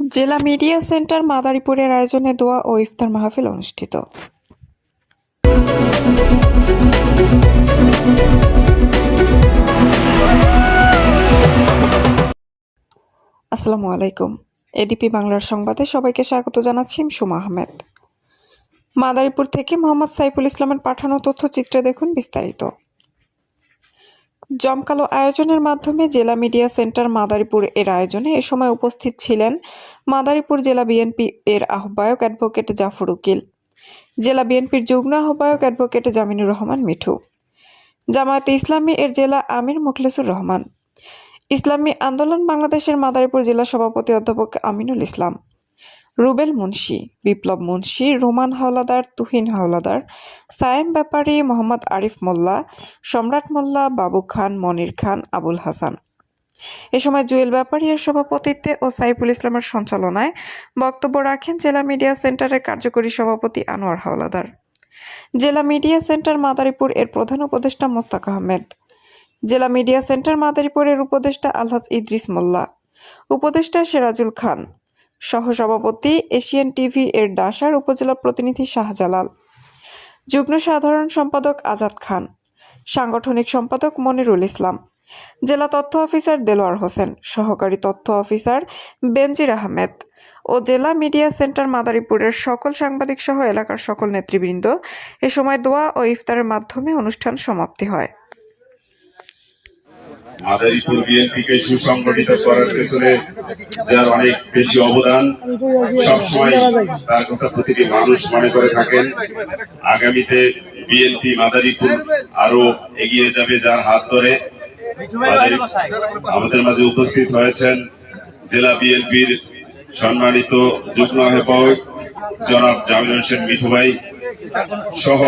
জেলা media centre মাদারীপুরের আয়োজনে দোয়া ও ইফতার মাহফিল অনুষ্ঠিত। আসসালামু আলাইকুম। এডিপি বাংলার সংবাদে সবাইকে স্বাগত জানাচ্ছি সুমা আহমেদ। মাদারীপুর থেকে মোহাম্মদ সাইফুল ইসলামের পাঠানো তথ্যচিত্রে দেখুন বিস্তারিত। জমকালো আয়োজনের মাধ্যমে জেলা মিডিয়া সেন্টার মাদারীপুর এর আয়োজনে এ সময় উপস্থিত ছিলেন মাদারীপুর জেলা বিএনপি এর আহ্বায়ক অ্যাডভোকেট জাফর উকিল, জেলা বিএনপির যুগ্ম আহ্বায়ক অ্যাডভোকেট জামিনুর রহমান মিঠু, জামায়াতে ইসলামী এর জেলা আমির মুখলেসুর রহমান, ইসলামী আন্দোলন বাংলাদেশের মাদারীপুর জেলা সভাপতি অধ্যাপক আমিনুল ইসলাম রুবেল মুন্সি, বিপ্লব মুন্সি, রোমান হাওলাদার, তুহিন হাওলাদার, সায়েম ব্যাপারী, মোহাম্মদ আরিফ মোল্লা, সম্রাট মোল্লা, বাবু খান, মনির খান, আবুল হাসান। এ সময় জুয়েল ব্যাপারীর সভাপতিত্বে ও সাইফুল ইসলামের সঞ্চালনায় বক্তব্য রাখেন জেলা মিডিয়া সেন্টারের কার্যকরী সভাপতি আনোয়ার হাওলাদার। জেলা মিডিয়া সেন্টার মাদারীপুর এর প্রধান উপদেষ্টা মোস্তাক আহমেদ। জেলা মিডিয়া সেন্টার মাদারীপুরের উপদেষ্টা আলহাজ ইদ্রিস মোল্লা। উপদেষ্টা সিরাজুল খান। সহসভাপতি এশিয়ান টিভি এর ডাসার উপজেলা প্রতিনিধি শাহজালাল। যুগ্ম সাধারণ সম্পাদক আজাদ খান। সাংগঠনিক সম্পাদক মনিরুল ইসলাম। জেলা তথ্য অফিসার দেলোয়ার হোসেন। সহকারী তথ্য অফিসার বেনজির আহমেদ। ও জেলা মিডিয়া সেন্টার মাদারীপুরের সকল সাংবাদিক সহ এলাকার সকল নেতৃবৃন্দ। এ সময় দোয়া ও ইফতারের মাধ্যমে অনুষ্ঠান সমাপ্তি হয়। মাদারীপুর বিএনপিকে সুসংগঠিত করার পেছনে যার অনেক বেশি অবদান, সবসময় তার কথা প্রতিটি মানুষ মনে করে থাকেন। আগামীতে বিএনপি মাদারীপুর আরও এগিয়ে যাবে যার হাত ধরে। মাদারী- আমাদের মাঝে উপস্থিত হয়েছেন জেলা বিএনপির সম্মানিত যুগ্ম আহ্বায়ক জনাব জামিল হোসেন মিঠু ভাই সহ